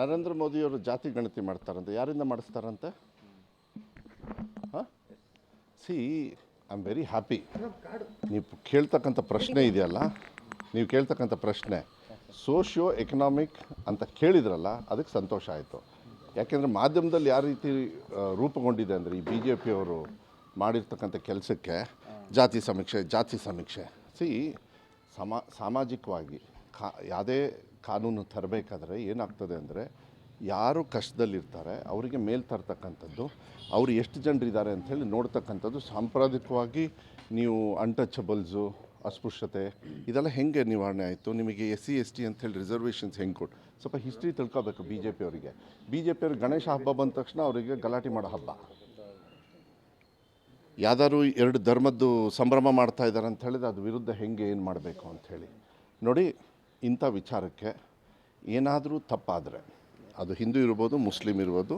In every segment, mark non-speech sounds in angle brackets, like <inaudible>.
ನರೇಂದ್ರ ಮೋದಿಯವರು ಜಾತಿ ಗಣತಿ ಮಾಡ್ತಾರಂತೆ, ಯಾರಿಂದ ಮಾಡಿಸ್ತಾರಂತೆ? ಹಾಂ? See I am very happy ನೀವು ಕೇಳ್ತಕ್ಕಂಥ ಪ್ರಶ್ನೆ ಇದೆಯಲ್ಲ, ನೀವು ಕೇಳ್ತಕ್ಕಂಥ ಪ್ರಶ್ನೆ ಸೋಷಿಯೋ ಎಕನಾಮಿಕ್ ಅಂತ ಕೇಳಿದ್ರಲ್ಲ, ಅದಕ್ಕೆ ಸಂತೋಷ ಆಯಿತು. ಯಾಕೆಂದರೆ ಮಾಧ್ಯಮದಲ್ಲಿ ಯಾವ ರೀತಿ ರೂಪುಗೊಂಡಿದೆ ಅಂದರೆ ಈ ಬಿ ಜೆ ಪಿಯವರು ಮಾಡಿರ್ತಕ್ಕಂಥ ಕೆಲಸಕ್ಕೆ ಜಾತಿ ಸಮೀಕ್ಷೆ ಜಾತಿ ಸಮೀಕ್ಷೆ. ಸಿ ಸಮಾ, ಸಾಮಾಜಿಕವಾಗಿ ಕಾ, ಯಾವುದೇ ಕಾನೂನು ತರಬೇಕಾದ್ರೆ ಏನಾಗ್ತದೆ ಅಂದರೆ ಯಾರು ಕಷ್ಟದಲ್ಲಿರ್ತಾರೆ, ಅವರಿಗೆ ಮೇಲ್ ತರ್ತಕ್ಕಂಥದ್ದು, ಅವರು ಎಷ್ಟು ಜನರಿದ್ದಾರೆ ಅಂಥೇಳಿ ನೋಡ್ತಕ್ಕಂಥದ್ದು ಸಾಂಪ್ರದಾಯಿಕವಾಗಿ ನೀವು ಅನ್ಟಚಬಲ್ಸು ಅಸ್ಪೃಶ್ಯತೆ, ಇದೆಲ್ಲ ಹೆಂಗೆ ನಿವಾರಣೆ ಆಯಿತು? ನಿಮಗೆ ಎಸ್ ಸಿ ಎಸ್ ಟಿ ಅಂಥೇಳಿ ರಿಸರ್ವೇಷನ್ಸ್ ಹೆಂಗೆ ಕೊಟ್ಟು ಸ್ವಲ್ಪ ಹಿಸ್ಟ್ರಿ ತಿಳ್ಕೊಬೇಕು ಬಿ ಜೆ ಪಿಯವರಿಗೆ ಬಿ ಜೆ ಪಿಯವ್ರಿಗೆ ಗಣೇಶ ಹಬ್ಬ ಬಂದ ತಕ್ಷಣ ಅವರಿಗೆ ಗಲಾಟೆ ಮಾಡೋ ಹಬ್ಬ. ಯಾವ್ದಾದ್ರು ಎರಡು ಧರ್ಮದ್ದು ಸಂಭ್ರಮ ಮಾಡ್ತಾ ಇದ್ದಾರೆ ಅಂತ ಹೇಳಿದ್ರೆ ಅದು ವಿರುದ್ಧ ಹೆಂಗೆ ಏನು ಮಾಡಬೇಕು ಅಂಥೇಳಿ ನೋಡಿ ಇಂಥ ವಿಚಾರಕ್ಕೆ ಏನಾದರೂ ತಪ್ಪಾದರೆ, ಅದು ಹಿಂದೂ ಇರ್ಬೋದು ಮುಸ್ಲಿಮ್ ಇರ್ಬೋದು,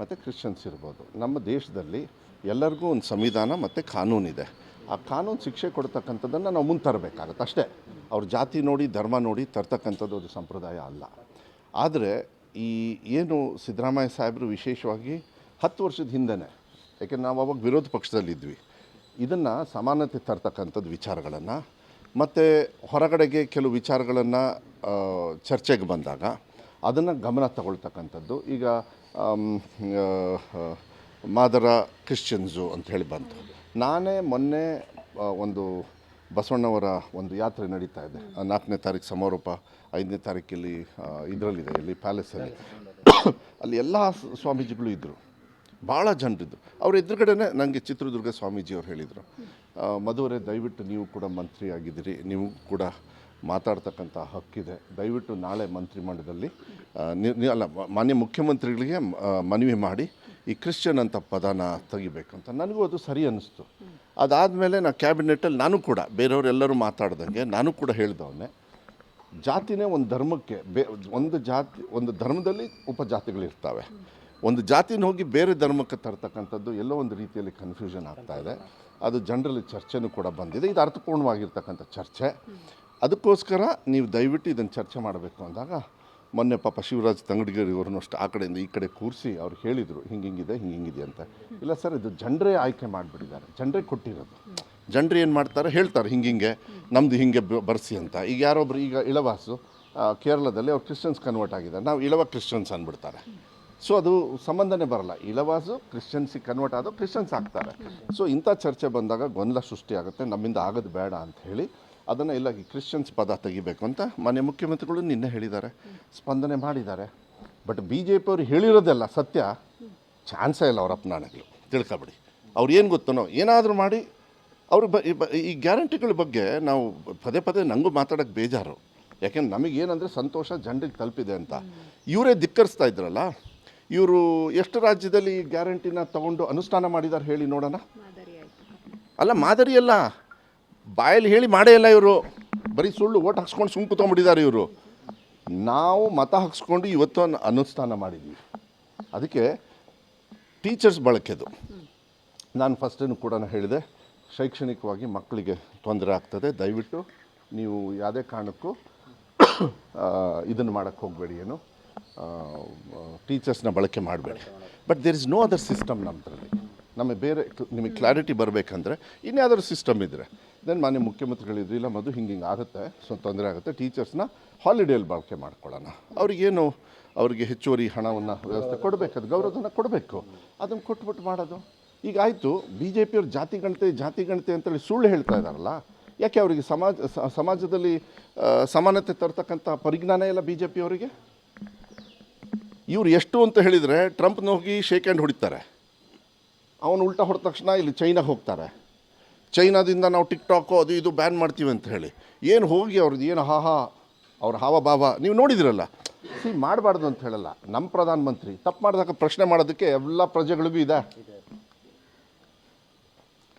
ಮತ್ತು ಕ್ರಿಶ್ಚಿಯನ್ಸ್ ಇರ್ಬೋದು, ನಮ್ಮ ದೇಶದಲ್ಲಿ ಎಲ್ಲರಿಗೂ ಒಂದು ಸಂವಿಧಾನ ಮತ್ತು ಕಾನೂನಿದೆ ಆ ಕಾನೂನು ಶಿಕ್ಷೆ ಕೊಡ್ತಕ್ಕಂಥದ್ದನ್ನು ನಾವು ಮುಂದೆ ತರಬೇಕಾಗತ್ತೆ ಅಷ್ಟೇ. ಅವ್ರ ಜಾತಿ ನೋಡಿ, ಧರ್ಮ ನೋಡಿ ತರ್ತಕ್ಕಂಥದ್ದು ಅದು ಸಂಪ್ರದಾಯ ಅಲ್ಲ. ಆದರೆ ಈ ಏನು ಸಿದ್ದರಾಮಯ್ಯ ಸಾಹೇಬರು ವಿಶೇಷವಾಗಿ ಹತ್ತು ವರ್ಷದ ಹಿಂದೆನೇ ಯಾಕೆಂದ್ರೆ ನಾವು ಅವಾಗ ವಿರೋಧ ಪಕ್ಷದಲ್ಲಿದ್ವಿ, ಇದನ್ನು ಸಮಾನತೆ ತರ್ತಕ್ಕಂಥದ್ದು ವಿಚಾರಗಳನ್ನು ಮತ್ತು ಹೊರಗಡೆಗೆ ಕೆಲವು ವಿಚಾರಗಳನ್ನು ಚರ್ಚೆಗೆ ಬಂದಾಗ ಅದನ್ನು ಗಮನ ತಗೊಳ್ತಕ್ಕಂಥದ್ದು. ಈಗ ಮಾದರ ಕ್ರಿಶ್ಚಿಯನ್ಸು ಅಂತ ಹೇಳಿ ಬಂತು. ನಾನೇ ಮೊನ್ನೆ ಒಂದು ಬಸವಣ್ಣವರ ಒಂದು ಯಾತ್ರೆ ನಡೀತಾ ಇದೆ. ನಾಲ್ಕನೇ ತಾರೀಕು ಸಮಾರೋಪ, ಐದನೇ ತಾರೀಕಲ್ಲಿ ಇದರಲ್ಲಿದೆ, ಇಲ್ಲಿ ಪ್ಯಾಲೇಸಲ್ಲಿ. ಅಲ್ಲಿ ಎಲ್ಲ ಸ್ವಾಮೀಜಿಗಳು ಇದ್ದರು ಭಾಳ ಜನರಿದ್ದು. ಅವ್ರ ಎದುರುಗಡೆನೆ ನನಗೆ ಚಿತ್ರದುರ್ಗ ಸ್ವಾಮೀಜಿಯವ್ರು ಹೇಳಿದರು. ಮಧುವರೆ, ದಯವಿಟ್ಟು ನೀವು ಕೂಡ ಮಂತ್ರಿ ಆಗಿದ್ದೀರಿ. ನೀವು ಕೂಡ ಮಾತಾಡ್ತಕ್ಕಂಥ ಹಕ್ಕಿದೆ. ದಯವಿಟ್ಟು ನಾಳೆ ಮಂತ್ರಿ ಮಂಡದಲ್ಲಿ ಅಲ್ಲ ಮಾನ್ಯ ಮುಖ್ಯಮಂತ್ರಿಗಳಿಗೆ ಮನವಿ ಮಾಡಿ ಈ ಕ್ರಿಶ್ಚಿಯನ್ ಅಂತ ಪದನ ತೆಗಿಬೇಕು ಅಂತ ನನಗೂ ಅದು ಸರಿ ಅನ್ನಿಸ್ತು. ಅದಾದಮೇಲೆ ನಾ ಕ್ಯಾಬಿನೆಟಲ್ಲಿ ನಾನು ಕೂಡ ಬೇರೆಯವರೆಲ್ಲರೂ ಮಾತಾಡ್ದಂಗೆ ನಾನು ಕೂಡ ಹೇಳ್ದವನ್ನೇ, ಜಾತಿನೇ ಒಂದು ಧರ್ಮಕ್ಕೆ ಬೇ, ಒಂದು ಜಾತಿ, ಒಂದು ಧರ್ಮದಲ್ಲಿ ಉಪಜಾತಿಗಳಿರ್ತವೆ. ಒಂದು ಜಾತಿನ ಹೋಗಿ ಬೇರೆ ಧರ್ಮಕ್ಕೆ ತರ್ತಕ್ಕಂಥದ್ದು ಎಲ್ಲೋ ಒಂದು ರೀತಿಯಲ್ಲಿ ಕನ್ಫ್ಯೂಷನ್ ಆಗ್ತಾ ಇದೆ. ಅದು ಜನರಲ್ಲಿ ಚರ್ಚೆನೂ ಕೂಡ ಬಂದಿದೆ. ಇದು ಅರ್ಥಪೂರ್ಣವಾಗಿರ್ತಕ್ಕಂಥ ಚರ್ಚೆ. ಅದಕ್ಕೋಸ್ಕರ ನೀವು ದಯವಿಟ್ಟು ಇದನ್ನು ಚರ್ಚೆ ಮಾಡಬೇಕು ಅಂದಾಗ ಮೊನ್ನೆ ಪಾಪ ಶಿವರಾಜ್ ತಂಗಡಿಗರಿ ಅವ್ರನ್ನೂ ಅಷ್ಟು ಆ ಕಡೆಯಿಂದ ಈ ಕಡೆ ಕೂರಿಸಿ ಅವ್ರು ಹೇಳಿದರು, ಹಿಂಗೆ ಹಿಂಗಿದೆ ಹಿಂಗೆ ಹಿಂಗಿದೆ ಅಂತ. ಇಲ್ಲ ಸರ್, ಇದು ಜನರೇ ಆಯ್ಕೆ ಮಾಡಿಬಿಟ್ಟಿದ್ದಾರೆ. ಜನರೇ ಕೊಟ್ಟಿರೋದು. ಜನರು ಏನು ಮಾಡ್ತಾರೆ? ಹೇಳ್ತಾರೆ, ಹಿಂಗೆ ಹಿಂಗೆ ನಮ್ಮದು ಹಿಂಗೆ ಬರ್ಸಿ ಅಂತ. ಈಗ ಯಾರೊಬ್ರು ಈಗ ಇಳವಾಸು ಕೇರಳದಲ್ಲಿ ಅವ್ರು ಕ್ರಿಶ್ಚಿಯನ್ಸ್ ಕನ್ವರ್ಟ್ ಆಗಿದ್ದಾರೆ. ನಾವು ಇಳವ ಕ್ರಿಶ್ಚಿಯನ್ಸ್ ಅಂದ್ಬಿಡ್ತಾರೆ ಸೊ ಅದು ಸಂಬಂಧನೇ ಬರಲ್ಲ. ಇಳವಾಸು ಕ್ರಿಶ್ಚಿಯನ್ಸಿಗೆ ಕನ್ವರ್ಟ್ ಆದೋ ಕ್ರಿಶ್ಚಿಯನ್ಸ್ ಆಗ್ತಾರೆ. ಸೊ ಇಂಥ ಚರ್ಚೆ ಬಂದಾಗ ಗೊಂದಲ ಸೃಷ್ಟಿಯಾಗುತ್ತೆ ನಮ್ಮಿಂದ ಆಗೋದು ಬೇಡ ಅಂತ ಹೇಳಿ ಅದನ್ನು ಇಲ್ಲ ಕ್ರಿಶ್ಚಿಯನ್ಸ್ ಪದ ತೆಗಿಬೇಕು ಅಂತ ಮಾನ್ಯ ಮುಖ್ಯಮಂತ್ರಿಗಳು ನಿನ್ನೆ ಹೇಳಿದ್ದಾರೆ. ಸ್ಪಂದನೆ ಮಾಡಿದ್ದಾರೆ. ಬಟ್ ಬಿ ಜೆ ಪಿಯವರು ಹೇಳಿರೋದೆಲ್ಲ ಸತ್ಯ? ಚಾನ್ಸೇ ಇಲ್ಲ ಅವ್ರ ಅಪನಾಣಗಳು ತಿಳ್ಕೊಬಿಡಿ. ಅವ್ರು ಏನು ಗೊತ್ತನೋ ಏನಾದರೂ ಮಾಡಿ ಅವರು ಬ- ಈ ಗ್ಯಾರಂಟಿಗಳ ಬಗ್ಗೆ ನಾವು ಪದೇ ಪದೇ ನನಗೂ ಮಾತಾಡೋಕ್ಕೆ ಬೇಜಾರು. ಯಾಕೆಂದ್ರೆ ನಮಗೇನಂದರೆ ಸಂತೋಷ ಜನರಿಗೆ ತಲುಪಿದೆ ಅಂತ. ಇವರೇ ಧಿಕ್ಕರಿಸ್ತಾ ಇದ್ರಲ್ಲ? ಇವರು ಎಷ್ಟು ರಾಜ್ಯದಲ್ಲಿ ಈ ಗ್ಯಾರಂಟಿನ ತಗೊಂಡು ಅನುಷ್ಠಾನ ಮಾಡಿದ್ದಾರೆ ಹೇಳಿ ನೋಡೋಣ? ಅಲ್ಲ ಮಾದರಿ ಅಲ್ಲ. ಬಾಯಲ್ಲಿ ಹೇಳಿ ಮಾಡೇ ಇಲ್ಲ ಇವರು. ಬರೀ ಸುಳ್ಳು ಓಟ್ ಹಾಕ್ಸ್ಕೊಂಡು ಸುಂಕು ಕೂತ್ಕೊಂಡ್ಬಿಟ್ಟಿದ್ದಾರೆ ಇವರು. ನಾವು ಮತ ಹಾಕ್ಸ್ಕೊಂಡು ಇವತ್ತು ಅನುಷ್ಠಾನ ಮಾಡಿದ್ವಿ. ಅದಕ್ಕೆ ಟೀಚರ್ಸ್ ಬಳಕೆದು. ನಾನು ಫಸ್ಟೇನು ಕೂಡ ಹೇಳಿದೆ ಶೈಕ್ಷಣಿಕವಾಗಿ ಮಕ್ಕಳಿಗೆ ತೊಂದರೆ ಆಗ್ತದೆ. ದಯವಿಟ್ಟು ನೀವು ಯಾವುದೇ ಕಾರಣಕ್ಕೂ ಇದನ್ನು ಮಾಡೋಕ್ಕೆ ಹೋಗಬೇಡಿ ಏನು. ಟೀಚರ್ಸ್ನ ಬಳಕೆ ಮಾಡಬೇಡಿ. But there is no other system ನಮ್ಮದ್ರಲ್ಲಿ ನಮಗೆ ಬೇರೆ ನಿಮಗೆ ಕ್ಲಾರಿಟಿ ಬರಬೇಕಂದ್ರೆ ಇನ್ಯಾವುದಾದ್ರು ಸಿಸ್ಟಮ್ ಇದ್ದರೆ ದೆನ್ ಮಾನ್ಯ ಮುಖ್ಯಮಂತ್ರಿಗಳಿದ್ರು, ಇಲ್ಲ ಮದು ಹಿಂಗೆ ಹಿಂಗೆ ಆಗುತ್ತೆ, ಸೊ ತೊಂದರೆ ಆಗುತ್ತೆ ಟೀಚರ್ಸ್ನ ಹಾಲಿಡೇಲಿ ಬಳಕೆ ಮಾಡ್ಕೊಳ್ಳೋಣ. ಅವ್ರಿಗೇನು ಅವರಿಗೆ ಹೆಚ್ಚುವರಿ ಹಣವನ್ನು ವ್ಯವಸ್ಥೆ ಕೊಡಬೇಕು, ಅದು ಗೌರವಧನ ಕೊಡಬೇಕು. ಅದನ್ನು ಕೊಟ್ಬಿಟ್ಟು ಮಾಡೋದು. ಈಗ ಆಯಿತು ಬಿ ಜೆ ಪಿಯವ್ರ ಜಾತಿ ಗಣತೆ ಜಾತಿ ಗಣತೆ ಅಂತೇಳಿ ಸುಳ್ಳು ಹೇಳ್ತಾ ಇದ್ದಾರಲ್ಲ ಯಾಕೆ ಅವರಿಗೆ ಸಮಾಜ ಸಮಾಜದಲ್ಲಿ ಸಮಾನತೆ ತರ್ತಕ್ಕಂಥ ಪರಿಜ್ಞಾನ ಇಲ್ಲ ಬಿ ಜೆ ಪಿಯವರಿಗೆ ಇವ್ರು ಎಷ್ಟು ಅಂತ ಹೇಳಿದರೆ ಟ್ರಂಪ್ನ ಹೋಗಿ ಶೇಕ್ ಹ್ಯಾಂಡ್ ಹೊಡಿತಾರೆ. ಅವನು ಉಲ್ಟಾ ಹೊಡೆದ ತಕ್ಷಣ ಇಲ್ಲಿ ಚೈನಾಗೆ ಹೋಗ್ತಾರೆ. ಚೈನಾದಿಂದ ನಾವು ಟಿಕ್ ಟಾಕು ಅದು ಇದು ಬ್ಯಾನ್ ಮಾಡ್ತೀವಿ ಅಂತ ಹೇಳಿ. ಏನು ಹೋಗಿ ಅವ್ರದ್ದು, ಏನು ಹಾ ಹಾ, ಅವ್ರ ಹಾವ ಭಾವ ನೀವು ನೋಡಿದಿರಲ್ಲ? ಸಿ, ಮಾಡಬಾರ್ದು ಅಂತ ಹೇಳಲ್ಲ. ನಮ್ಮ ಪ್ರಧಾನಮಂತ್ರಿ, ತಪ್ಪು ಮಾಡಿದಾಗ ಪ್ರಶ್ನೆ ಮಾಡೋದಕ್ಕೆ ಎಲ್ಲ ಪ್ರಜೆಗಳಿಗೂ ಇದೆ.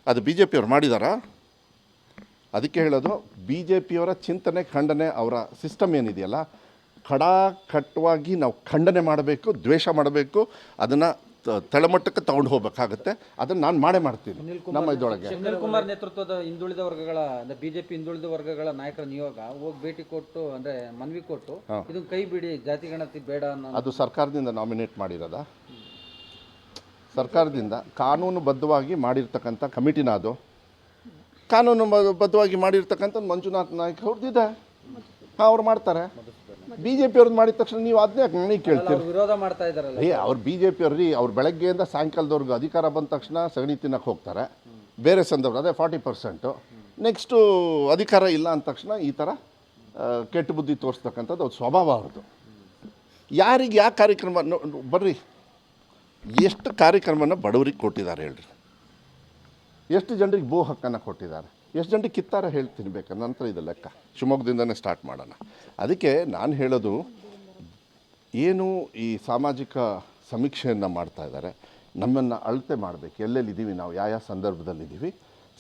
ಅದು ಬಿ ಜೆ ಪಿಯವ್ರು ಮಾಡಿದಾರಾ? ಅದಕ್ಕೆ ಹೇಳೋದು ಬಿ ಜೆ ಪಿಯವರ ಚಿಂತನೆ, ಖಂಡನೆ ಅವರ ಸಿಸ್ಟಮ್ ಏನಿದೆಯಲ್ಲ ಖಡಾಖಟ್ಟವಾಗಿ ನಾವು ಖಂಡನೆ ಮಾಡಬೇಕು ದ್ವೇಷ ಮಾಡಬೇಕು ಅದನ್ನು ತಳಮಟ್ಟಕ್ಕೆ ತಗೊಂಡು ಹೋಗ್ಬೇಕಾಗತ್ತೆ. ಅದನ್ನು ನಾನು ಮಾಡೇ ಮಾಡ್ತೀನಿ ನಮ್ಮ ಇದೊಳಗೆ ಸುನಿಲ್ ಕುಮಾರ್ ನೇತೃತ್ವದ ಹಿಂದುಳಿದ ವರ್ಗಗಳ ಅಂದ್ರೆ ಬಿಜೆಪಿ ಹಿಂದುಳಿದ ವರ್ಗಗಳ ನಾಯಕರ ನಿಯೋಗ ಹೋಗಿ ಭೇಟಿ ಕೊಟ್ಟು ಅಂದರೆ ಮನವಿ ಕೊಟ್ಟು ಇದು ಕೈ ಬಿಡಿ ಜಾತಿ ಗಣತಿ ಬೇಡ ಅನ್ನೋ ಅದು ಸರ್ಕಾರದಿಂದ ನಾಮಿನೇಟ್ ಮಾಡಿರೋದ? ಸರ್ಕಾರದಿಂದ ಕಾನೂನುಬದ್ಧವಾಗಿ ಮಾಡಿರ್ತಕ್ಕಂಥ ಕಮಿಟಿನ ಅದು? ಕಾನೂನು ಬ- ಬದ್ಧವಾಗಿ ಮಾಡಿರ್ತಕ್ಕಂಥ ಮಂಜುನಾಥ್ ನಾಯ್ಕ ಅವ್ರದ್ದಿದೆ ಹಾಂ ಅವ್ರು ಮಾಡ್ತಾರೆ. ಬಿ ಜೆ ಪಿ ಅವ್ರದ್ದು ಮಾಡಿದ ತಕ್ಷಣ ನೀವು ಅದನ್ನೇ ನನಗೆ ಕೇಳ್ತೀರಿ ಅವ್ರು ವಿರೋಧ ಮಾಡ್ತಾ ಇದ್ದಾರೆ ಏ ಅವ್ರು ಬಿ ಜೆ ಪಿ ರೀ ಅವ್ರು ಬೆಳಗ್ಗೆಯಿಂದ ಸಾಯಂಕಾಲದವ್ರಿಗೆ ಅಧಿಕಾರ ಬಂದ ತಕ್ಷಣ ಸಗಣಿ ತಿನ್ನಕ್ಕೆ ಹೋಗ್ತಾರೆ. ಬೇರೆ ಸಂದರ್ಭ ಅದೇ ಫಾರ್ಟಿ ಪರ್ಸೆಂಟು ನೆಕ್ಸ್ಟು ಅಧಿಕಾರ ಇಲ್ಲ ಅಂದ ತಕ್ಷಣ ಈ ಥರ ಕೆಟ್ಟ ಬುದ್ಧಿ ತೋರಿಸ್ತಕ್ಕಂಥದ್ದು ಅದು ಸ್ವಭಾವ ಅವ್ರದ್ದು. ಯಾರಿಗೆ ಯಾವ ಕಾರ್ಯಕ್ರಮ ಬರ್ರಿ. ಎಷ್ಟು ಕಾರ್ಯಕ್ರಮನ ಬಡವರಿಗೆ ಕೊಟ್ಟಿದ್ದಾರೆ ಹೇಳ್ರಿ. ಎಷ್ಟು ಜನರಿಗೆ ಭೂ ಹಕ್ಕನ್ನು ಕೊಟ್ಟಿದ್ದಾರೆ. ಎಷ್ಟು ಜನಕ್ಕೆ ಕಿತ್ತಾರ ಹೇಳ್ತೀನಿ ಬೇಕಾ? ನಂತರ ಇದು ಲೆಕ್ಕ. ಶಿವಮೊಗ್ಗದಿಂದನೇ ಸ್ಟಾರ್ಟ್ ಮಾಡೋಣ. ಅದಕ್ಕೆ ನಾನು ಹೇಳೋದು, ಏನು ಈ ಸಾಮಾಜಿಕ ಸಮೀಕ್ಷೆಯನ್ನು ಮಾಡ್ತಾ ಇದ್ದಾರೆ, ನಮ್ಮನ್ನು ಅಳತೆ ಮಾಡಬೇಕು. ಎಲ್ಲೆಲ್ಲಿದ್ದೀವಿ ನಾವು? ಯಾವ ಯಾವ ಸಂದರ್ಭದಲ್ಲಿದ್ದೀವಿ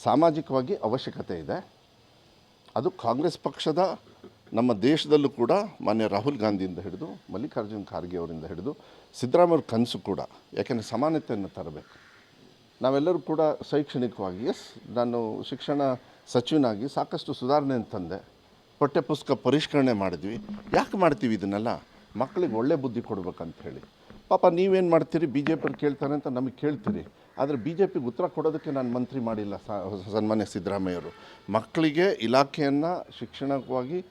ಸಾಮಾಜಿಕವಾಗಿ ಅವಶ್ಯಕತೆ ಇದೆ. ಅದು ಕಾಂಗ್ರೆಸ್ ಪಕ್ಷದ, ನಮ್ಮ ದೇಶದಲ್ಲೂ ಕೂಡ ಮಾನ್ಯ ರಾಹುಲ್ ಗಾಂಧಿಯಿಂದ ಹಿಡಿದು ಮಲ್ಲಿಕಾರ್ಜುನ್ ಖರ್ಗೆ ಅವರಿಂದ ಹಿಡಿದು ಸಿದ್ದರಾಮಯ್ಯ ಕನಸು ಕೂಡ, ಯಾಕೆಂದರೆ ಸಮಾನತೆಯನ್ನು ತರಬೇಕು. ನಾವೆಲ್ಲರೂ ಕೂಡ ಶೈಕ್ಷಣಿಕವಾಗಿ, ಎಸ್, ನಾನು ಶಿಕ್ಷಣ ಸಚಿವನಾಗಿ ಸಾಕಷ್ಟು ಸುಧಾರಣೆ ತಂದೆ. ಪಠ್ಯಪುಸ್ತಕ ಪರಿಷ್ಕರಣೆ ಮಾಡಿದ್ವಿ. ಯಾಕೆ ಮಾಡ್ತೀವಿ ಇದನ್ನೆಲ್ಲ? ಮಕ್ಕಳಿಗೆ ಒಳ್ಳೆ ಬುದ್ಧಿ ಕೊಡ್ಬೇಕಂತ ಹೇಳಿ. ಪಾಪ ನೀವೇನು ಮಾಡ್ತೀರಿ? ಬಿ ಜೆ ಪಿಯವ್ರು ಕೇಳ್ತಾರೆ ಅಂತ ನಮಗೆ ಕೇಳ್ತೀರಿ. ಆದರೆ ಬಿ ಜೆ ಪಿಗೆ ಉತ್ತರ ಕೊಡೋದಕ್ಕೆ ನಾನು ಮಂತ್ರಿ ಮಾಡಿಲ್ಲ ಸನ್ಮಾನ್ಯ ಸಿದ್ದರಾಮಯ್ಯವರು. ಮಕ್ಕಳಿಗೆ ಇಲಾಖೆಯನ್ನು ಶಿಕ್ಷಣವಾಗಿ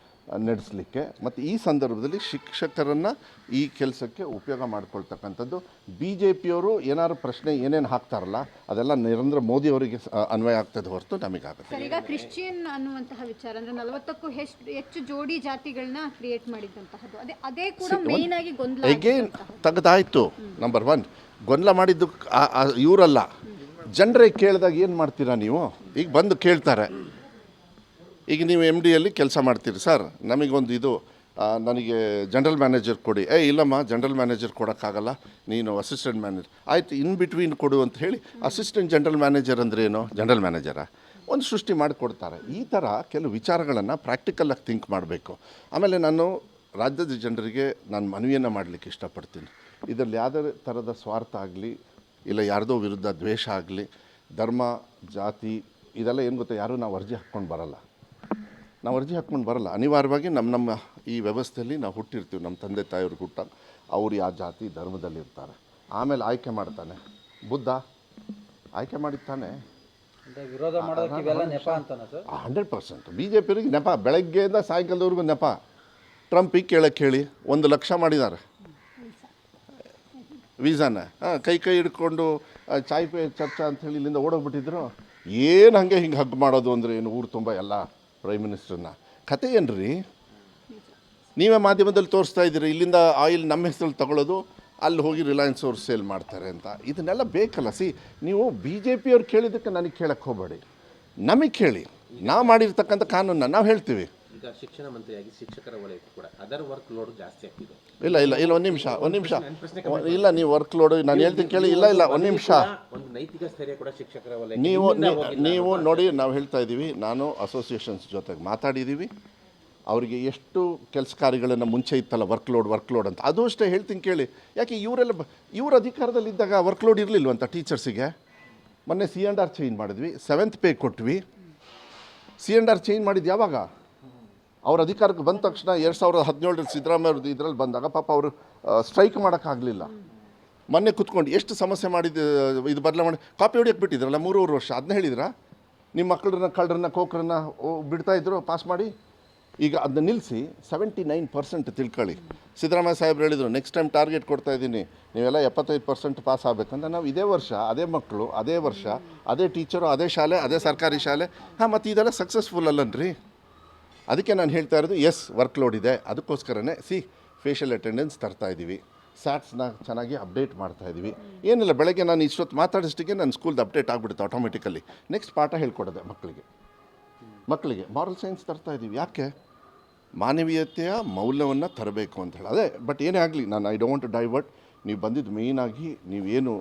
ನಡೆಸಲಿಕ್ಕೆ. ಮತ್ತು ಈ ಸಂದರ್ಭದಲ್ಲಿ ಶಿಕ್ಷಕರನ್ನು ಈ ಕೆಲಸಕ್ಕೆ ಉಪಯೋಗ ಮಾಡಿಕೊಳ್ತಕ್ಕಂಥದ್ದು. ಬಿ ಜೆ ಪಿಯವರು ಏನಾದ್ರು ಪ್ರಶ್ನೆ ಏನೇನು ಹಾಕ್ತಾರಲ್ಲ ಅದೆಲ್ಲ ನರೇಂದ್ರ ಮೋದಿ ಅವರಿಗೆ ಅನ್ವಯ ಆಗ್ತದೆ ಹೊರತು ನಮಗಾಗುತ್ತೆ. ಈಗ ಕ್ರಿಶ್ಚಿಯನ್ ಅನ್ನುವಂತಹ ವಿಚಾರ ಅಂದರೆ ನಲವತ್ತಕ್ಕೂ ಹೆಚ್ಚು ಹೆಚ್ಚು ಜೋಡಿ ಜಾತಿಗಳನ್ನ ಕ್ರಿಯೇಟ್ ಮಾಡಿದಂತಹದ್ದು. ಅದೇ ಅದೇ ಕೂಡ ಮೇನ್ ಆಗಿ ಗೊಂದಲ ಎಗೇನ್ ತೆಗೆದಾಯ್ತು. ನಂಬರ್ ಒನ್ ಗೊಂದಲ ಮಾಡಿದ್ದು ಇವರಲ್ಲ. ಜನರೇ ಕೇಳಿದಾಗ ಏನು ಮಾಡ್ತೀರಾ ನೀವು? ಈಗ ಬಂದು ಕೇಳ್ತಾರೆ. ಈಗ ನೀವು ಎಂ ಡಿಯಲ್ಲಿ ಕೆಲಸ ಮಾಡ್ತೀರಿ, ಸರ್. ನಮಗೊಂದು ಇದು ನನಗೆ ಜನರಲ್ ಮ್ಯಾನೇಜರ್ ಕೊಡಿ. ಏ, ಇಲ್ಲಮ್ಮ, ಜನರಲ್ ಮ್ಯಾನೇಜರ್ ಕೊಡೋಕ್ಕಾಗಲ್ಲ. ನೀನು ಅಸಿಸ್ಟೆಂಟ್ ಮ್ಯಾನೇಜರ್. ಆಯ್ತು, ಇನ್ ಬಿಟ್ವೀನ್ ಕೊಡು ಅಂತ ಹೇಳಿ, ಅಸಿಸ್ಟೆಂಟ್ ಜನರಲ್ ಮ್ಯಾನೇಜರ್ ಅಂದ್ರೆ ಏನು? ಜನರಲ್ ಮ್ಯಾನೇಜರಾ? ಒಂದು ಸೃಷ್ಟಿ ಮಾಡಿಕೊಡ್ತಾರೆ. ಈ ಥರ ಕೆಲವು ವಿಚಾರಗಳನ್ನು ಪ್ರಾಕ್ಟಿಕಲಾಗಿ ಥಿಂಕ್ ಮಾಡಬೇಕು. ಆಮೇಲೆ ನಾನು ರಾಜ್ಯದ ಜನರಿಗೆ ನಾನು ಮನವಿಯನ್ನು ಮಾಡಲಿಕ್ಕೆ ಇಷ್ಟಪಡ್ತೀನಿ. ಇದರಲ್ಲಿ ಯಾವುದೇ ಥರದ ಸ್ವಾರ್ಥ ಆಗಲಿ, ಇಲ್ಲ ಯಾರದೋ ವಿರುದ್ಧ ದ್ವೇಷ ಆಗಲಿ, ಧರ್ಮ, ಜಾತಿ, ಇದೆಲ್ಲ ಏನು ಗೊತ್ತಾ? ಯಾರೂ ನಾವು ಅರ್ಜಿ ಹಾಕ್ಕೊಂಡು ಬರಲ್ಲ. ನಾವು ಅರ್ಜಿ ಹಾಕ್ಕೊಂಡು ಬರಲ್ಲ. ಅನಿವಾರ್ಯವಾಗಿ ನಮ್ಮ ನಮ್ಮ ಈ ವ್ಯವಸ್ಥೆಯಲ್ಲಿ ನಾವು ಹುಟ್ಟಿರ್ತೀವಿ. ನಮ್ಮ ತಂದೆ ತಾಯಿಯವ್ರು ಹುಟ್ಟ ಅವ್ರು ಯಾವ ಜಾತಿ ಧರ್ಮದಲ್ಲಿ ಇರ್ತಾರೆ ಆಮೇಲೆ ಆಯ್ಕೆ ಮಾಡ್ತಾನೆ. ಬುದ್ಧ ಆಯ್ಕೆ ಮಾಡಿದ್ದಾನೆ ವಿರೋಧ ನೆಪ ಹಂಡ್ರೆಡ್ ಪರ್ಸೆಂಟ್. ಬಿ ಜೆ ಪಿಯವ್ರಿಗೆ ನೆಪ ಬೆಳಗ್ಗೆಯಿಂದ ಸಾಯಂಕಾಲದವರೆಗೂ ನೆಪ. ಟ್ರಂಪಿಗೆ ಕೇಳಕ್ಕೆ ಹೇಳಿ ಒಂದು ಲಕ್ಷ ಮಾಡಿದ್ದಾರೆ. ವೀಸಾನ. ಹಾಂ ಕೈ ಕೈ ಹಿಡ್ಕೊಂಡು ಚಾಯ್ ಪೇ ಚರ್ಚಾ ಅಂಥೇಳಿ ಇಲ್ಲಿಂದ ಓಡೋಗ್ಬಿಟ್ಟಿದ್ರು. ಏನು ಹಾಗೆ ಹಿಂಗೆ ಹಗ್ ಮಾಡೋದು ಅಂದರೆ ಏನು ಊರು ತುಂಬ ಎಲ್ಲ? ಪ್ರೈಮ್ ಮಿನಿಸ್ಟರ್ನ ಕತೆ ಏನ್ರಿ? ನೀವೇ ಮಾಧ್ಯಮದಲ್ಲಿ ತೋರಿಸ್ತಾ ಇದ್ದೀರಿ, ಇಲ್ಲಿಂದ ಆಯಿಲ್ ನಮ್ಮ ಹೆಸರಲ್ಲಿ ತಗೊಳ್ಳೋದು, ಅಲ್ಲಿ ಹೋಗಿ ರಿಲಯನ್ಸ್ ಅವ್ರು ಸೇಲ್ ಮಾಡ್ತಾರೆ ಅಂತ. ಇದನ್ನೆಲ್ಲ ಬೇಕಲ್ಲ, ಸಿ, ನೀವು ಬಿ ಜೆ ಪಿಯವ್ರು ಕೇಳಿದ್ದಕ್ಕೆ ನನಗೆ ಕೇಳಕ್ಕೆ ಹೋಗಬೇಡಿ. ನಮಗೆ ಕೇಳಿ, ನಾವು ಮಾಡಿರ್ತಕ್ಕಂಥ ಕಾನೂನನ್ನ ನಾವು ಹೇಳ್ತೀವಿ. ಈಗ ಶಿಕ್ಷಣ ಮಂತ್ರಿಯಾಗಿ ಶಿಕ್ಷಕರ ವಲಯಕ್ಕೂ ಕೂಡ ಅದರ್ ವರ್ಕ್ ಲೋಡ್ ಜಾಸ್ತಿ ಆಗ್ತಿದೆ. ಇಲ್ಲ ಇಲ್ಲ ಇಲ್ಲ ಒಂದು ನಿಮಿಷ ಒಂದು ನಿಮಿಷ. ಇಲ್ಲ ನೀವು ವರ್ಕ್ ಲೋಡ್ ನಾನು ಹೇಳ್ತೀನಿ ಕೇಳಿ ಇಲ್ಲ ಇಲ್ಲ ಒಂದು ನಿಮಿಷ. ಒಂದು ನೈತಿಕ ಸ್ಥೈರ್ಯ ಕೂಡ ಶಿಕ್ಷಕರ ವಲಯ ನೀವು ನೀವು- ನೋಡಿ ನಾವು ಹೇಳ್ತಾ ಇದ್ದೀವಿ ನಾನು ಅಸೋಸಿಯೇಷನ್ಸ್ ಜೊತೆಗೆ ಮಾತಾಡಿದ್ದೀವಿ ಅವರಿಗೆ ಎಷ್ಟು ಕೆಲಸ ಕಾರ್ಯಗಳನ್ನು ಮುಂಚೆ ಇತ್ತಲ್ಲ ವರ್ಕ್ ಲೋಡ್ ವರ್ಕ್ ಲೋಡ್ ಅಂತ. ಅದು ಅಷ್ಟೇ ಹೇಳ್ತೀನಿ ಕೇಳಿ. ಯಾಕೆ ಇವರೆಲ್ಲ ಇವ್ರ ಅಧಿಕಾರದಲ್ಲಿದ್ದಾಗ ವರ್ಕ್ ಲೋಡ್ ಇರಲಿಲ್ವಂತ ಟೀಚರ್ಸಿಗೆ ಮೊನ್ನೆ ಸಿ ಆ್ಯಂಡ್ ಆರ್ ಚೇಂಜ್ ಮಾಡಿದ್ವಿ ಸೆವೆಂತ್ ಪೇ ಕೊಟ್ವಿ. ಸಿ ಆ್ಯಂಡ್ ಆರ್ ಚೇಂಜ್ ಮಾಡಿದ್ದು ಯಾವಾಗ? ಅವ್ರ ಅಧಿಕಾರಕ್ಕೆ ಬಂದ ತಕ್ಷಣ ಎರಡು ಸಾವಿರದ ಹದಿನೇಳರಲ್ಲಿ ಸಿದ್ದರಾಮಯ್ಯ ಅವ್ರದ್ದು ಇದರಲ್ಲಿ ಬಂದಾಗ ಪಾಪ ಅವರು ಸ್ಟ್ರೈಕ್ ಮಾಡೋಕ್ಕಾಗಲಿಲ್ಲ. ಮೊನ್ನೆ ಕುತ್ಕೊಂಡು ಎಷ್ಟು ಸಮಸ್ಯೆ ಮಾಡಿದ ಇದು ಬದಲಾವಣೆ, ಕಾಪಿ ಹೊಡಿಯಕ್ಕೆ ಬಿಟ್ಟಿದ್ರಲ್ಲ, ಮೂರುವರೆ ವರ್ಷ ಅದನ್ನ ಹೇಳಿದ್ರ? ನಿಮ್ಮ ಮಕ್ಕಳನ್ನ, ಕಳ್ಳರನ್ನ ಕೋಕರನ್ನ ಬಿಡ್ತಾ ಇದ್ರು ಪಾಸ್ ಮಾಡಿ? ಈಗ ಅದನ್ನ ನಿಲ್ಲಿಸಿ ಸೆವೆಂಟಿ ನೈನ್ ಪರ್ಸೆಂಟ್ ತಿಳ್ಕೊಳ್ಳಿ. ಸಿದ್ದರಾಮಯ್ಯ ಸಾಹೇಬ್ರು ಹೇಳಿದರು ನೆಕ್ಸ್ಟ್ ಟೈಮ್ ಟಾರ್ಗೆಟ್ ಕೊಡ್ತಾ ಇದ್ದೀನಿ, ನೀವೆಲ್ಲ ಎಪ್ಪತ್ತೈದು ಪರ್ಸೆಂಟ್ ಪಾಸ್ ಆಗಬೇಕಂದ್ರೆ ನಾವು ಇದೇ ವರ್ಷ, ಅದೇ ಮಕ್ಕಳು, ಅದೇ ವರ್ಷ, ಅದೇ ಟೀಚರು ಅದೇ ಶಾಲೆ, ಅದೇ ಸರ್ಕಾರಿ ಶಾಲೆ. ಹಾಂ, ಮತ್ತು ಇದೆಲ್ಲ ಸಕ್ಸಸ್ಫುಲ್ ಅಲ್ಲನ್ರಿ. ಅದಕ್ಕೆ ನಾನು ಹೇಳ್ತಾ ಇರೋದು ಎಸ್ ವರ್ಕ್ ಲೋಡ್ ಇದೆ. ಅದಕ್ಕೋಸ್ಕರನೇ ಸಿ ಫೇಷಿಯಲ್ ಅಟೆಂಡೆನ್ಸ್ ತರ್ತಾ ಇದ್ದೀವಿ. ಸ್ಯಾಟ್ಸ್ನ ಚೆನ್ನಾಗಿ ಅಪ್ಡೇಟ್ ಮಾಡ್ತಾ ಇದ್ದೀವಿ. ಏನಿಲ್ಲ, ಬೆಳಗ್ಗೆ ನಾನು ಇಷ್ಟೊತ್ತು ಮಾತಾಡಿಸ್ಟಿಗೆ ನನ್ನ ಸ್ಕೂಲ್ದು ಅಪ್ಡೇಟ್ ಆಗಿಬಿಡುತ್ತೆ ಆಟೋಮೆಟಿಕಲಿ ನೆಕ್ಸ್ಟ್ ಪಾಠ ಹೇಳ್ಕೊಡೋದೆ ಮಕ್ಕಳಿಗೆ. ಮಕ್ಕಳಿಗೆ ಮಾರಲ್ ಸೈನ್ಸ್ ತರ್ತಾ ಇದ್ದೀವಿ. ಯಾಕೆ? ಮಾನವೀಯತೆಯ ಮೌಲ್ಯವನ್ನು ತರಬೇಕು ಅಂತ ಹೇಳಿ. ಅದೇ ಬಟ್ ಏನೇ ಆಗಲಿ, ನಾನು ಐ ಡೋಂಟ್ ಡೈವರ್ಟ್ ನೀವು ಬಂದಿದ್ದು ಮೇಯ್ನಾಗಿ ನೀವೇನು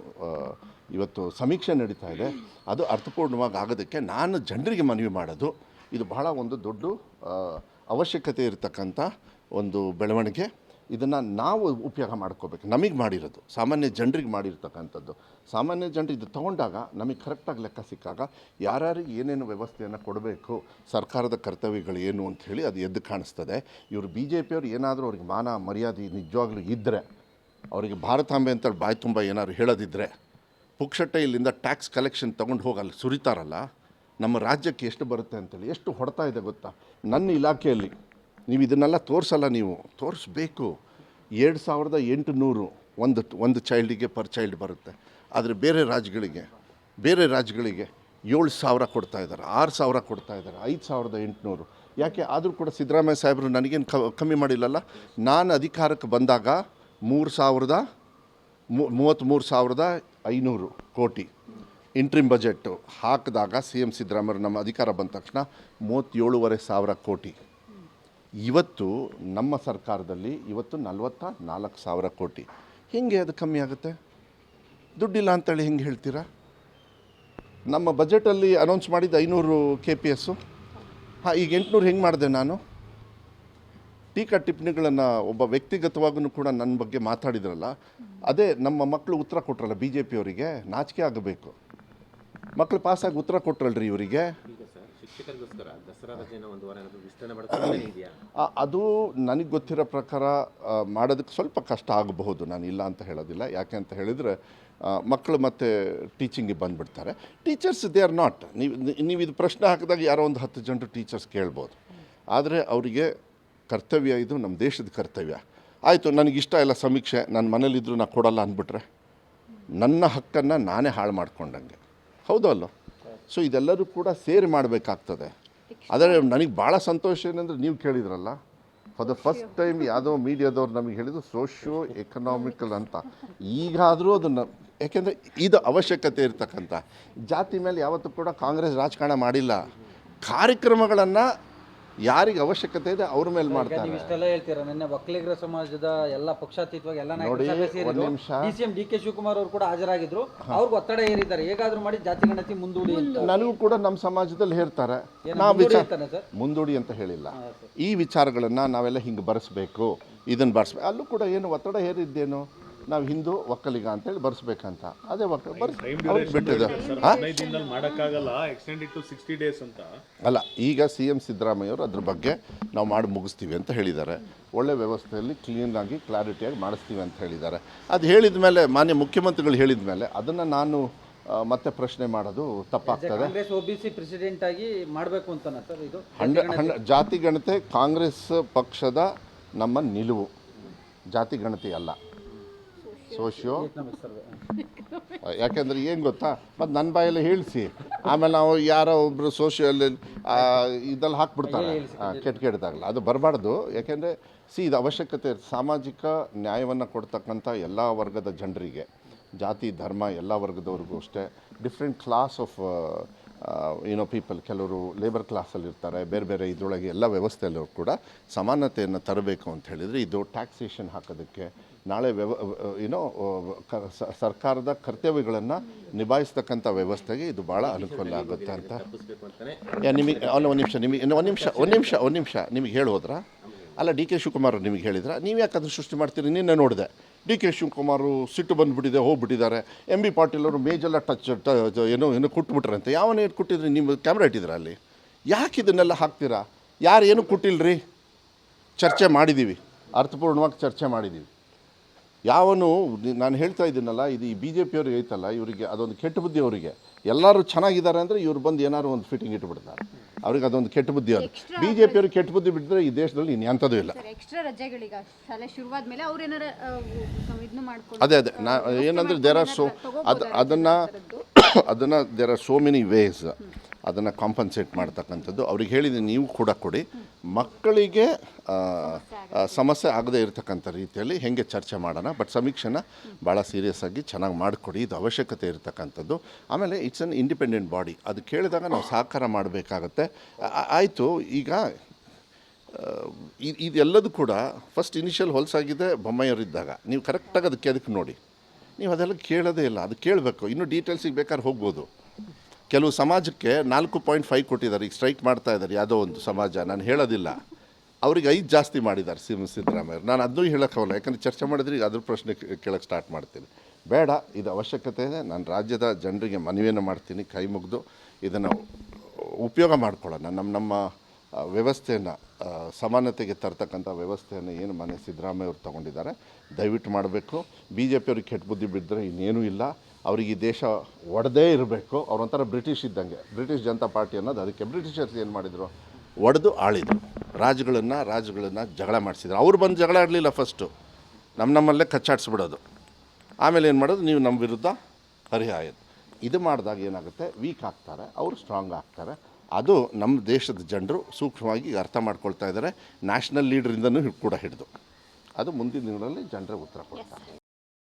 ಇವತ್ತು ಸಮೀಕ್ಷೆ ನಡೀತಾ ಇದೆ, ಅದು ಅರ್ಥಪೂರ್ಣವಾಗಿ ಆಗೋದಕ್ಕೆ ನಾನು ಜನರಿಗೆ ಮನವಿ ಮಾಡೋದು. ಇದು ಬಹಳ ಒಂದು ದೊಡ್ಡ ಅವಶ್ಯಕತೆ ಇರತಕ್ಕಂಥ ಒಂದು ಬೆಳವಣಿಗೆ. ಇದನ್ನು ನಾವು ಉಪಯೋಗ ಮಾಡ್ಕೋಬೇಕು. ನಮಗೆ ಮಾಡಿರೋದು, ಸಾಮಾನ್ಯ ಜನರಿಗೆ ಮಾಡಿರ್ತಕ್ಕಂಥದ್ದು. ಸಾಮಾನ್ಯ ಜನರು ಇದು ತೊಗೊಂಡಾಗ ನಮಗೆ ಕರೆಕ್ಟಾಗಿ ಲೆಕ್ಕ ಸಿಕ್ಕಾಗ ಯಾರ್ಯಾರಿಗೆ ಏನೇನು ವ್ಯವಸ್ಥೆಯನ್ನು ಕೊಡಬೇಕು, ಸರ್ಕಾರದ ಕರ್ತವ್ಯಗಳು ಏನು ಅಂತ ಹೇಳಿ ಅದು ಎದ್ದು ಕಾಣಿಸ್ತದೆ. ಇವರು ಬಿ ಜೆ ಪಿಯವರು ಏನಾದರೂ ಅವ್ರಿಗೆ ಮಾನ, ಮರ್ಯಾದೆ ನಿಜವಾಗ್ಲೂ ಇದ್ದರೆ ಅವರಿಗೆ ಭಾರತಾಂಬೆ ಅಂತೇಳಿ ಬಾಯಿ ತುಂಬ ಏನಾದ್ರು ಹೇಳೋದಿದ್ದರೆ ಪುಕ್ಷಟ್ಟೆ ಇಲ್ಲಿಂದ ಟ್ಯಾಕ್ಸ್ ಕಲೆಕ್ಷನ್ ತೊಗೊಂಡು ಹೋಗಿ ಅಲ್ಲಿ ಸುರಿತಾರಲ್ಲ ನಮ್ಮ ರಾಜ್ಯಕ್ಕೆ ಎಷ್ಟು ಬರುತ್ತೆ ಅಂತೇಳಿ, ಎಷ್ಟು ಹೊಡ್ತಾ ಇದೆ ಗೊತ್ತಾ? ನನ್ನ ಇಲಾಖೆಯಲ್ಲಿ, ನೀವು ಇದನ್ನೆಲ್ಲ ತೋರಿಸಲ್ಲ ನೀವು, ತೋರಿಸ್ಬೇಕು. ಎರಡು ಸಾವಿರದ ಎಂಟುನೂರು ಒಂದು ಒಂದು ಚೈಲ್ಡಿಗೆ ಪರ್ ಚೈಲ್ಡ್ ಬರುತ್ತೆ. ಆದರೆ ಬೇರೆ ರಾಜ್ಯಗಳಿಗೆ ಬೇರೆ ರಾಜ್ಯಗಳಿಗೆ ಏಳು ಸಾವಿರ ಕೊಡ್ತಾ ಇದ್ದಾರೆ, ಆರು ಸಾವಿರ ಕೊಡ್ತಾ ಇದ್ದಾರೆ, ಐದು ಸಾವಿರದ ಎಂಟುನೂರು. ಯಾಕೆ? ಆದರೂ ಕೂಡ ಸಿದ್ದರಾಮಯ್ಯ ಸಾಹೇಬರು ನನಗೇನು ಕಮ್ಮಿ ಮಾಡಿಲ್ಲಲ್ಲ? ನಾನು ಅಧಿಕಾರಕ್ಕೆ ಬಂದಾಗ ಮೂರು ಸಾವಿರದ ಮೂವತ್ತ್ಮೂರು ಸಾವಿರದ ಐನೂರು ಕೋಟಿ. ಇಂಟ್ರಿಮ್ ಬಜೆಟ್ಟು ಹಾಕಿದಾಗ ಸಿ ಎಂ ಸಿದ್ದರಾಮಯ್ಯ ನಮ್ಮ ಅಧಿಕಾರ ಬಂದ ತಕ್ಷಣ ಮೂವತ್ತೇಳುವರೆ ಸಾವಿರ ಕೋಟಿ. ಇವತ್ತು ನಮ್ಮ ಸರ್ಕಾರದಲ್ಲಿ ಇವತ್ತು ನಲವತ್ತ ನಾಲ್ಕು ಸಾವಿರ ಕೋಟಿ. ಹೆಂಗೆ ಅದು ಕಮ್ಮಿ ಆಗುತ್ತೆ? ದುಡ್ಡಿಲ್ಲ ಅಂತೇಳಿ ಹೆಂಗೆ ಹೇಳ್ತೀರಾ? ನಮ್ಮ ಬಜೆಟಲ್ಲಿ ಅನೌನ್ಸ್ ಮಾಡಿದ್ದು ಐನೂರು ಕೆ ಪಿ ಎಸ್ಸು ಹಾಂ, ಈಗ ಎಂಟುನೂರು ಹೆಂಗೆ ಮಾಡಿದೆ ನಾನು? ಟೀಕಾ ಟಿಪ್ಪಣಿಗಳನ್ನು ಒಬ್ಬ ವ್ಯಕ್ತಿಗತವಾಗೂ ಕೂಡ ನನ್ನ ಬಗ್ಗೆ ಮಾತಾಡಿದ್ರಲ್ಲ, ಅದೇ ನಮ್ಮ ಮಕ್ಕಳು ಉತ್ತರ ಕೊಟ್ರಲ್ಲ ಬಿ ಜೆ ಪಿಯವರಿಗೆ ನಾಚಿಕೆ ಆಗಬೇಕು. ಮಕ್ಕಳು ಪಾಸಾಗಿ ಉತ್ತರ ಕೊಟ್ರಲ್ರಿ ಇವರಿಗೆ. ಅದು ನನಗೆ ಗೊತ್ತಿರೋ ಪ್ರಕಾರ ಮಾಡೋದಕ್ಕೆ ಸ್ವಲ್ಪ ಕಷ್ಟ ಆಗಬಹುದು. ನಾನು ಇಲ್ಲ ಅಂತ ಹೇಳೋದಿಲ್ಲ. ಯಾಕೆ ಅಂತ ಹೇಳಿದರೆ ಮಕ್ಕಳು ಮತ್ತು ಟೀಚಿಂಗಿಗೆ ಬಂದುಬಿಡ್ತಾರೆ. ಟೀಚರ್ಸ್ ದೇ ಆರ್ ನಾಟ್ ನೀವು ನೀವು ಇದು ಪ್ರಶ್ನೆ ಹಾಕಿದಾಗ ಯಾರೋ ಒಂದು ಹತ್ತು ಜನರು ಟೀಚರ್ಸ್ ಕೇಳ್ಬೋದು. ಆದರೆ ಅವರಿಗೆ ಕರ್ತವ್ಯ ಇದು ನಮ್ಮ ದೇಶದ ಕರ್ತವ್ಯ. ಆಯಿತು ನನಗಿಷ್ಟ ಇಲ್ಲ ಸಮೀಕ್ಷೆ. ನನ್ನ ಮನೇಲಿದ್ದರೂ ನಾನು ಕೊಡಲ್ಲ ಅಂದ್ಬಿಟ್ರೆ ನನ್ನ ಹಕ್ಕನ್ನು ನಾನೇ ಹಾಳು ಮಾಡ್ಕೊಂಡಂಗೆ. ಹೌದು ಅಲ್ಲೋ ಸೊ ಇದೆಲ್ಲರೂ ಕೂಡ ಸೇರಿ ಮಾಡಬೇಕಾಗ್ತದೆ. ಆದರೆ ನನಗೆ ಭಾಳ ಸಂತೋಷ ಏನಂದರೆ ನೀವು ಕೇಳಿದ್ರಲ್ಲ? ಫಾರ್ ದ ಫಸ್ಟ್ ಟೈಮ್ ಯಾವುದೋ ಮೀಡಿಯಾದವ್ರು ನಮಗೆ ಹೇಳಿದ್ರು ಸೋಷಿಯೋ ಎಕನಾಮಿಕಲ್ ಅಂತ. ಈಗಾದರೂ ಅದನ್ನು ಯಾಕೆಂದರೆ ಇದು ಅವಶ್ಯಕತೆ ಇರ್ತಕ್ಕಂಥ. ಜಾತಿ ಮೇಲೆ ಯಾವತ್ತೂ ಕೂಡ ಕಾಂಗ್ರೆಸ್ ರಾಜಕಾರಣ ಮಾಡಿಲ್ಲ. ಕಾರ್ಯಕ್ರಮಗಳನ್ನು ಯಾರಿಗೆ ಅವಶ್ಯಕತೆ ಇದೆ ಅವ್ರ ಮೇಲೆ ಮಾಡ್ತಾರೆ ನೀವು ಇಷ್ಟೆಲ್ಲ ಹೇಳ್ತೀರಾ ನಿನ್ನೆ ಒಕ್ಕಲಿಗರ ಸಮಾಜದ ಎಲ್ಲ ಪಕ್ಷಾತೀತವಾಗಿ ಎಲ್ಲ ಸಿಎಂ ನಾಯಕರು ಒಂದ್ ನಿಮಿಷ. ಡಿ ಡಿ ಕೆ ಶಿವಕುಮಾರ್ ಅವರು ಕೂಡ ಹಾಜರಾಗಿದ್ರು. ಅವ್ರಿಗೆ ಒತ್ತಡ ಏರಿದ್ದಾರೆ. ಹೇಗಾದ್ರೂ ಮಾಡಿ ಜಾತಿ ಗಣತಿ ಮುಂದೂಡಿ ಅಂತ. ನನಗೂ ಕೂಡ ನಮ್ಮ ಸಮಾಜದಲ್ಲಿ ಹೇಳ್ತಾರೆ. ನಾವು ವಿಚಾರ ಮುಂದೂಡಿ ಅಂತ ಹೇಳಿಲ್ಲ. ಈ ವಿಚಾರಗಳನ್ನು ನಾವೆಲ್ಲ ಹಿಂಗೆ ಬರೆಸ್ಬೇಕು ಇದನ್ನು ಬರ್ಸ್ಬೇಕು ಅಲ್ಲೂ ಕೂಡ ಏನು ಒತ್ತಡ ಹೇರಿದ್ದೇನು ನಾವು ಹಿಂದೂ ಒಕ್ಕಲಿಗ ಅಂತೇಳಿ ಬರ್ಸ್ಬೇಕಂತ. ಅದೇ ಒಕ್ಕ ಬರ್ಸ್ ಅವ್ರಿಗೆ ಬಿಟ್ಟಿದೆ ಹಾಂ? ಅಂತ. ಅಲ್ಲ ಈಗ ಸಿ ಎಂ ಸಿದ್ದರಾಮಯ್ಯವರು ಅದ್ರ ಬಗ್ಗೆ ನಾವು ಮಾಡಿ ಮುಗಿಸ್ತೀವಿ ಅಂತ ಹೇಳಿದ್ದಾರೆ. ಒಳ್ಳೆ ವ್ಯವಸ್ಥೆಯಲ್ಲಿ ಕ್ಲೀನಾಗಿ ಕ್ಲಾರಿಟಿಯಾಗಿ ಮಾಡಿಸ್ತೀವಿ ಅಂತ ಹೇಳಿದ್ದಾರೆ. ಅದು ಹೇಳಿದ ಮೇಲೆ ಮಾನ್ಯ ಮುಖ್ಯಮಂತ್ರಿಗಳು ಹೇಳಿದ ಮೇಲೆ ಅದನ್ನು ನಾನು ಮತ್ತೆ ಪ್ರಶ್ನೆ ಮಾಡೋದು ತಪ್ಪಾಗ್ತದೆ. ಕಾಂಗ್ರೆಸ್ ಪ್ರೆಸಿಡೆಂಟ್ ಆಗಿ ಮಾಡಬೇಕು ಅಂತ ಸರ್ ಇದು? ಹಂಡ್ರೆ ಹಂಡ್ರೆ ಜಾತಿ ಗಣತೆ ಕಾಂಗ್ರೆಸ್ ಪಕ್ಷದ ನಮ್ಮ ನಿಲುವು. ಜಾತಿ ಗಣತಿ ಅಲ್ಲ. ಸೋಷಿಯೋ <laughs> ಯಾಕೆಂದ್ರೆ ಏನು ಗೊತ್ತಾ? ಮತ್ತು ನನ್ನ ಬಾಯಲ್ಲಿ ಹೇಳಿಸಿ. ಆಮೇಲೆ ನಾವು ಯಾರೋ ಒಬ್ಬರು ಸೋಷಿಯಲ್ಲಿ ಇದಲ್ಲಿ ಹಾಕ್ಬಿಡ್ತಾರೆ. ಕೆಟ್ಟ ಕೆಟ್ಟದಾಗಲ್ಲ ಅದು ಬರಬಾರ್ದು. ಯಾಕೆಂದರೆ ಸಿ ಇದು ಅವಶ್ಯಕತೆ. ಸಾಮಾಜಿಕ ನ್ಯಾಯವನ್ನು ಕೊಡ್ತಕ್ಕಂಥ ಎಲ್ಲ ವರ್ಗದ ಜನರಿಗೆ. ಜಾತಿ ಧರ್ಮ ಎಲ್ಲ ವರ್ಗದವ್ರಿಗೂ ಅಷ್ಟೇ. ಡಿಫ್ರೆಂಟ್ ಕ್ಲಾಸ್ ಆಫ್ ಏನೋ ಪೀಪಲ್ ಕೆಲವರು ಲೇಬರ್ ಕ್ಲಾಸಲ್ಲಿರ್ತಾರೆ ಬೇರೆ ಬೇರೆ ಇದರೊಳಗೆ ಎಲ್ಲ ವ್ಯವಸ್ಥೆಯಲ್ಲೂ ಕೂಡ ಸಮಾನತೆಯನ್ನು ತರಬೇಕು ಅಂತ ಹೇಳಿದರೆ ಇದು ಟ್ಯಾಕ್ಸೇಷನ್ ಹಾಕೋದಕ್ಕೆ ನಾಳೆ ವ್ಯವ ಏನೋ ಸರ್ಕಾರದ ಕರ್ತವ್ಯಗಳನ್ನು ನಿಭಾಯಿಸ್ತಕ್ಕಂಥ ವ್ಯವಸ್ಥೆಗೆ ಇದು ಭಾಳ ಅನುಕೂಲ ಆಗುತ್ತೆ ಅಂತ. ನಿಮಗೆ ಅಲ್ಲ ಒಂದು ನಿಮಿಷ ನಿಮಗೆ ಒಂದು ನಿಮಿಷ ಒಂದು ನಿಮಿಷ ಒಂದು ನಿಮಿಷ, ನಿಮಗೆ ಹೇಳಿ ಹೋದ್ರಾ ಅಲ್ಲ, ಡಿ ಕೆ ಶಿವಕುಮಾರ್ ನಿಮಗೆ ಹೇಳಿದ್ರ? ನೀವು ಯಾಕೆ ಅದನ್ನು ಸೃಷ್ಟಿ ಮಾಡ್ತೀರಿ? ನಿನ್ನೆ ನೋಡಿದೆ. ಡಿ ಕೆ ಶಿವಕುಮಾರು ಸಿಟ್ಟು ಬಂದುಬಿಟ್ಟಿದೆ, ಹೋಗ್ಬಿಟ್ಟಿದ್ದಾರೆ. ಎಂ ಬಿ ಪಾಟೀಲ್ ಅವರು ಮೇಜೆಲ್ಲ ಟಚ್ ಏನು, ಏನೋ ಕುಟ್ಬಿಟ್ರಂತೆ ಯಾವನೇ ಕುಟ್ಟಿದ್ರಿ? ನಿಮ್ಮ ಕ್ಯಾಮ್ರಾ ಇಟ್ಟಿದ್ದೀರಾ ಅಲ್ಲಿ? ಯಾಕೆ ಇದನ್ನೆಲ್ಲ ಹಾಕ್ತೀರಾ? ಯಾರು ಏನೂ ಚರ್ಚೆ ಮಾಡಿದ್ದೀವಿ. ಅರ್ಥಪೂರ್ಣವಾಗಿ ಚರ್ಚೆ ಮಾಡಿದ್ದೀವಿ. ಯಾವನು ನಾನು ಹೇಳ್ತಾ ಇದ್ದೀನಲ್ಲ ಇದು ಈ ಬಿ ಜೆ ಪಿಯವ್ರಿಗೆ ಐತಲ್ಲ ಇವರಿಗೆ ಅದೊಂದು ಕೆಟ್ಟ ಬುದ್ಧಿ ಅವರಿಗೆ. ಎಲ್ಲರೂ ಚೆನ್ನಾಗಿದ್ದಾರೆ ಅಂದರೆ ಇವ್ರು ಬಂದು ಏನಾದ್ರು ಒಂದು ಫಿಟ್ಟಿಂಗ್ ಇಟ್ಬಿಡ್ತಾರೆ. ಅವ್ರಿಗೆ ಅದೊಂದು ಕೆಟ್ಟ ಬುದ್ಧಿ ಅವರು ಬಿ ಜೆ ಪಿಯವ್ರಿಗೆ ಕೆಟ್ಟ ಬುದ್ಧಿ ಬಿಟ್ಟಿದ್ರೆ ಈ ದೇಶದಲ್ಲಿ ಇನ್ಯಾಂಥದ್ದು ಇಲ್ಲ. ಎಕ್ಸ್ಟ್ರಾ ರಜೆಗಳೀಗ ಶಾಲೆ ಶುರುವಾದ ಮೇಲೆ ಅವ್ರು ಏನಾರ ಇದನ್ನು ಮಾಡ್ಕೊಂಡು ಅದೇ ಅದೇ. ನಾ ಏನಂದ್ರೆ ದೇರ್ ಆರ್ ಸೋ ಅದು ಅದನ್ನು ಅದನ್ನು there are so many ways ಅದನ್ನು ಕಾಂಪನ್ಸೇಟ್ ಮಾಡ್ತಕ್ಕಂಥದ್ದು. ಅವ್ರಿಗೆ ಹೇಳಿದ್ದೀನಿ ನೀವು ಕೂಡ ಕೊಡಿ. ಮಕ್ಕಳಿಗೆ ಸಮಸ್ಯೆ ಆಗದೇ ಇರತಕ್ಕಂಥ ರೀತಿಯಲ್ಲಿ ಹೇಗೆ ಚರ್ಚೆ ಮಾಡೋಣ, ಬಟ್ ಸಮೀಕ್ಷೆನ ಭಾಳ ಸೀರಿಯಸ್ ಆಗಿ ಚೆನ್ನಾಗಿ ಮಾಡಿಕೊಡಿ, ಇದು ಅವಶ್ಯಕತೆ ಇರತಕ್ಕಂಥದ್ದು. ಆಮೇಲೆ ಇಟ್ಸ್ ಅನ್ ಇಂಡಿಪೆಂಡೆಂಟ್ ಬಾಡಿ ಅದು ಕೇಳಿದಾಗ ನಾವು ಸಹಕಾರ ಮಾಡಬೇಕಾಗತ್ತೆ. ಆಯಿತು, ಈಗ ಇದೆಲ್ಲದೂ ಕೂಡ ಫಸ್ಟ್ ಇನಿಷಿಯಲ್ ಹೊಲಸಾಗಿದೆ ಬೊಮ್ಮಾಯಿಯವರಿದ್ದಾಗ. ನೀವು ಕರೆಕ್ಟಾಗಿ ಅದಕ್ಕೆ ಅದಕ್ಕೆ ನೋಡಿ. ನೀವು ಅದೆಲ್ಲ ಕೇಳೋದೇ ಇಲ್ಲ, ಅದು ಕೇಳಬೇಕು. ಇನ್ನೂ ಡೀಟೇಲ್ಸಿಗೆ ಬೇಕಾದ್ರೆ ಹೋಗ್ಬೋದು. ಕೆಲವು ಸಮಾಜಕ್ಕೆ ನಾಲ್ಕು ಪಾಯಿಂಟ್ ಫೈವ್ ಕೊಟ್ಟಿದ್ದಾರೆ. ಈಗ ಸ್ಟ್ರೈಕ್ ಮಾಡ್ತಾ ಇದ್ದಾರೆ ಯಾವುದೋ ಒಂದು ಸಮಾಜ. ನಾನು ಹೇಳೋದಿಲ್ಲ. ಅವ್ರಿಗೆ ಐದು ಜಾಸ್ತಿ ಮಾಡಿದ್ದಾರೆ ಸಿ ಸಿದ್ದರಾಮಯ್ಯವ್ರು ನಾನು ಅದನ್ನೂ ಹೇಳೋಕ್ಕಾಗಲ್ಲ ಯಾಕಂದರೆ ಚರ್ಚೆ ಮಾಡಿದ್ರೆ ಈಗ ಅದ್ರ ಪ್ರಶ್ನೆ ಕೇಳೋಕ್ಕೆ ಸ್ಟಾರ್ಟ್ ಮಾಡ್ತೀನಿ. ಬೇಡ, ಇದು ಅವಶ್ಯಕತೆ ಇದೆ. ನಾನು ರಾಜ್ಯದ ಜನರಿಗೆ ಮನವಿಯನ್ನು ಮಾಡ್ತೀನಿ. ಕೈ ಮುಗಿದು ಇದನ್ನು ಉಪಯೋಗ ಮಾಡ್ಕೊಳ್ಳೋಣ. ನಮ್ಮ ನಮ್ಮ ವ್ಯವಸ್ಥೆಯನ್ನು ಸಮಾನತೆಗೆ ತರ್ತಕ್ಕಂಥ ವ್ಯವಸ್ಥೆಯನ್ನು ಏನು ಮನೆ ಸಿದ್ದರಾಮಯ್ಯ ಅವರು ತಗೊಂಡಿದ್ದಾರೆ. ದಯವಿಟ್ಟು ಮಾಡಬೇಕು. ಬಿ ಜೆ ಪಿಯವ್ರಿಗೆ ಕೆಟ್ಟ ಬುದ್ಧಿ ಬಿದ್ದರೆ ಇನ್ನೇನೂ ಇಲ್ಲ. ಅವ್ರಿಗೆ ಈ ದೇಶ ಒಡೆದೇ ಇರಬೇಕು. ಅವ್ರೊಂಥರ ಬ್ರಿಟಿಷ್ ಇದ್ದಂಗೆ. ಬ್ರಿಟಿಷ್ ಜನತಾ ಪಾರ್ಟಿ ಅನ್ನೋದು ಅದಕ್ಕೆ ಬ್ರಿಟಿಷರ್ಸ್ ಏನು ಮಾಡಿದರು? ಒಡೆದು ಆಳಿದರು. ರಾಜುಗಳನ್ನು ರಾಜುಗಳನ್ನು ಜಗಳ ಮಾಡಿಸಿದ್ರು. ಅವ್ರು ಬಂದು ಜಗಳ ಆಡಲಿಲ್ಲ ಫಸ್ಟು ನಮ್ಮ ನಮ್ಮಲ್ಲೇ ಕಚ್ಚಾಡಿಸ್ಬಿಡೋದು. ಆಮೇಲೆ ಏನು ಮಾಡೋದು? ನೀವು ನಮ್ಮ ವಿರುದ್ಧ ಹರಿಹಾಯೋದು. ಇದು ಮಾಡಿದಾಗ ಏನಾಗುತ್ತೆ? ವೀಕ್ ಆಗ್ತಾರೆ. ಅವರು ಸ್ಟ್ರಾಂಗ್ ಆಗ್ತಾರೆ. ಅದು ನಮ್ಮ ದೇಶದ ಜನರು ಸೂಕ್ಷ್ಮವಾಗಿ ಅರ್ಥ ಮಾಡ್ಕೊಳ್ತಾ ಇದ್ದಾರೆ. ನ್ಯಾಷನಲ್ ಲೀಡ್ರಿಂದನೂ ಕೂಡ ಹಿಡಿದು. ಅದು ಮುಂದಿನ ದಿನಗಳಲ್ಲಿ ಜನರೇ ಉತ್ತರ ಕೊಡ್ತಾರೆ.